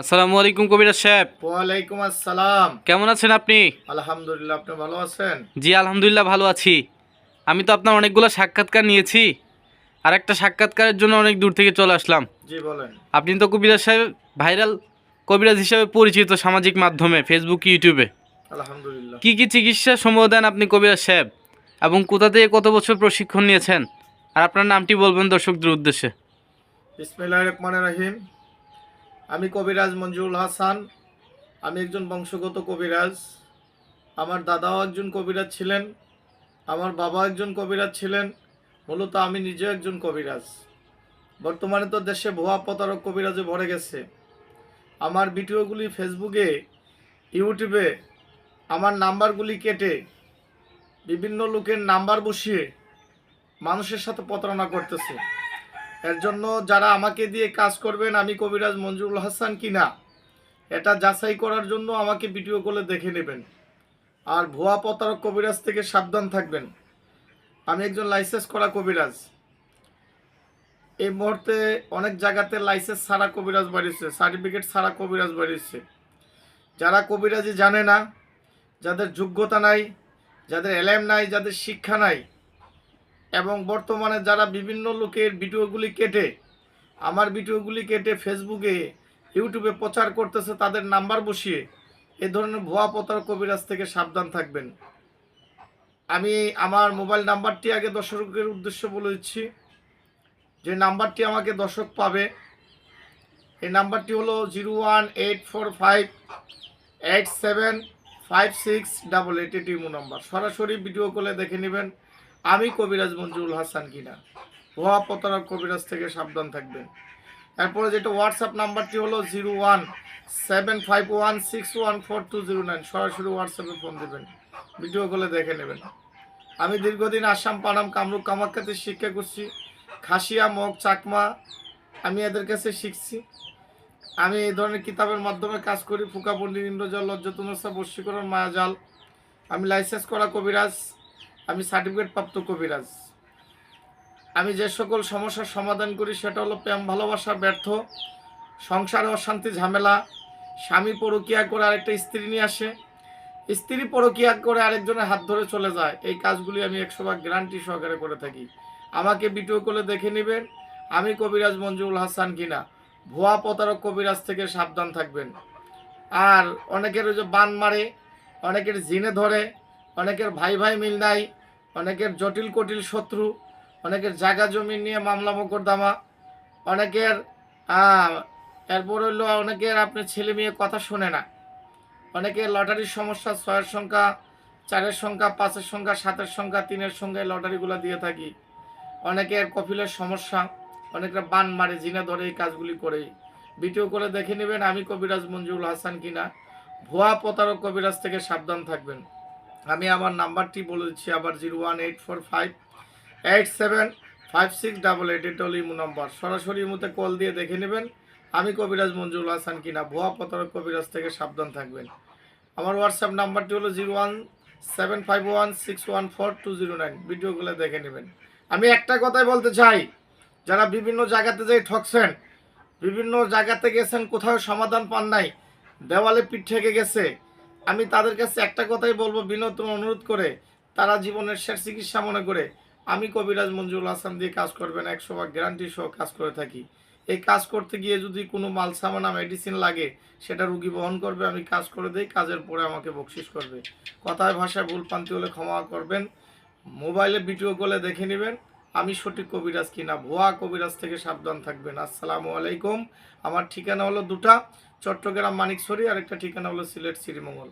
আসসালামু আলাইকুম কবিরাজ সাহেব। ওয়ালাইকুম আসসালাম। কেমন আছেন আপনি? আলহামদুলিল্লাহ আপনি ভালো আছেন? জি আলহামদুলিল্লাহ ভালো আছি। আমি তো আপনার অনেকগুলো সাক্ষাৎকার নিয়েছি। আর একটা সাক্ষাৎকারের জন্য অনেক দূর থেকে চলে আসলাম। জি বলেন। আপনি তো কবিরাজ সাহেব ভাইরাল কবিরাজ হিসেবে পরিচিত সামাজিক মাধ্যমে ফেসবুক ইউটিউবে আলহামদুলিল্লাহ। কি কি চিকিৎসা সম্ভব দেন আপনি কবিরাজ সাহেব? এবং কোথা থেকে কত বছর প্রশিক্ষণ নিয়েছেন? আর আপনার নামটি বলবেন দর্শকদের উদ্দেশ্যে। বিসমিল্লাহ রহমান রাহিম। আমি কবিরাজ মঞ্জুরুল হাসান, আমি একজন বংশগত কবিরাজ। আমার দাদাও একজন কবিরাজ ছিলেন, আমার বাবা একজন কবিরাজ ছিলেন, মূলত আমি নিজেও একজন কবিরাজ। বর্তমানে তো দেশে ভুয়া প্রতারক কবিরাজে ভরে গেছে। আমার ভিডিওগুলি ফেসবুকে, ইউটিউবে আমার নাম্বারগুলি কেটে বিভিন্ন লোকের নাম্বার বসিয়ে মানুষের সাথে প্রতারণা করতেছে। এর জন্য যারা আমাকে দিয়ে কাজ করবেন আমি কবিরাজ মঞ্জুরুল হাসান কি না, এটা যাচাই করার জন্য আমাকে ভিডিও কলে দেখে নেবেন। আর ভুয়া প্রতারক কবিরাজ থেকে সাবধান থাকবেন। আমি একজন লাইসেন্স করা কবিরাজ। এই মুহূর্তে অনেক জায়গাতে লাইসেন্স ছাড়া কবিরাজ বাড়িয়েছে সার্টিফিকেট ছাড়া কবিরাজ বাড়িয়েছে। যারা কবিরাজি জানে না, যাদের যোগ্যতা নাই, যাদের এলএম নাই, যাদের শিক্ষা নাই এবং বর্তমানে যারা বিভিন্ন লোকের ভিডিওগুলি কেটে, আমার ভিডিওগুলি কেটে ফেসবুকে ইউটিউবে প্রচার করতেছে তাদের নাম্বার বসিয়ে, এ ধরনের ভুয়া প্রতার কবিরাজ থেকে সাবধান থাকবেন। আমি আমার মোবাইল নাম্বারটি আগে দর্শকের উদ্দেশ্য বলে দিচ্ছি। যে নাম্বারটি আমাকে দর্শক পাবে, এই নাম্বারটি হলো zero one eight four five eight seven five six double eight এটি নাম্বার। সরাসরি ভিডিও কলে দেখে নেবেন। আমি কবিরাজ মঞ্জুরুল হাসান কিনা? ভুয়া প্রতারক কবিরাজ থেকে সাবধান থাকবেন। এরপরে যেটা হোয়াটসঅ্যাপ নাম্বারটি হলো zero one seven five one six one four two zero nine সরাসরি হোয়াটসঅ্যাপে ফোন দেবেন। ভিডিও কলে দেখে নেবেন। আমি দীর্ঘদিন আসাম, পানাম, কামরূপ, কামাখ্যাতে শিক্ষা করছি। খাসিয়া, মগ, চাকমা, আমি এদের কাছে শিখছি। আমি এই ধরনের কিতাবের মাধ্যমে কাজ করি। ফুকা পণ্ডিত ইন্দ্রজাল লজ্জতনসা বশীকরণ মায়াজাল। আমি লাইসেন্স করা কবিরাজ। আমি সার্টিফিকেট প্রাপ্ত কবিরাজ। আমি যে সকল সমস্যার সমাধান করি, সেটা হলো প্রেম, ভালোবাসা, ব্যর্থ, সংসারে অশান্তি, ঝামেলা, স্বামী পরকিয়া করে আরেকটা স্ত্রী নিয়ে আসে। স্ত্রী পরকিয়া করে আরেকজনের হাত ধরে চলে যায়। এই কাজগুলি আমি একশো ভাগ গ্যারান্টি সহকারে করে থাকি। আমাকে ভিডিও করে দেখে নেবেন, আমি কবিরাজ মঞ্জুরুল হাসান কিনা। ভুয়া প্রতারক কবিরাজ থেকে সাবধান থাকবেন। আর অনেকের ওই যে বান মারে, অনেকের জিনে ধরে অনেকের ভাই ভাই মিল নাই, অনেকের জটিল কটিল শত্রু, অনেকের জায়গা জমি নিয়ে মামলা মোকদ্দমা, অনেকের এরপর হইল অনেকের আপনার ছেলে মেয়ে কথা শোনে না। অনেকের লটারির সমস্যা ছয়ের সংখ্যা, চারের সংখ্যা, পাঁচের সংখ্যা, সাতের সংখ্যা, তিনের সংখ্যায় লটারিগুলো দিয়ে থাকি। অনেকের কফিলের সমস্যা, অনেকের বান মারে, জিনে ধরে এই কাজগুলি করে। ভিডিও করে দেখে নেবেন আমি কবিরাজ মঞ্জুরুল হাসান কিনা। ভুয়া প্রতারক কবিরাজ থেকে সাবধান থাকবেন। আমি আমার নাম্বারটি বলে দিচ্ছি, আবার zero one eight four five eight seven five six double eight এটা হলো ইমো নম্বর। সরাসরি ইমোতে কল দিয়ে দেখে নেবেন, আমি কবিরাজ মঞ্জুর হাসান কিনা, ভুয়া প্রতারক কবিরাজ থেকে সাবধান থাকবেন। আমার হোয়াটসঅ্যাপ নাম্বারটি হলো zero one seven five one six one four two zero nine. ভিডিওগুলো দেখে নেবেন। আমি একটা কথাই বলতে চাই, যারা বিভিন্ন জায়গাতে যাই ঠকছেন, বিভিন্ন জায়গাতে গেছেন, কোথাও সমাধান পান নাই, দেওয়ালে পিঠ থেকে গেছে আমি তাদের কাছে একটা কথাই বলব বিনত অনুরোধ করে, তারা জীবনের শেষ চিকিৎসা মনে করে, আমি কবিরাজ মঞ্জুরুল হাসান দিয়ে কাজ করবেন একশো ভাগ গ্যারান্টি সহ কাজ করে থাকি। এই কাজ করতে গিয়ে যদি কোনো মাল সামানা মেডিসিন লাগে, সেটা রুগী বহন করবে, আমি কাজ করে দেই, কাজের পরে আমাকে বকশিস করবে। কথায় ভাষায় ভুল পান্তি হলে ক্ষমা করবেন, মোবাইলে ভিডিও কলে দেখে নেবেন আমি সঠিক কবিরাজ কিনা? ভুয়া কবিরাজ থেকে সাবধান থাকবেন। আসসালামু আলাইকুম। আমার ঠিকানা হলো দুটা, চট্টগ্রাম মানিকছড়ি আর একটা ঠিকানা হলো সিলেট, শ্রীমঙ্গল।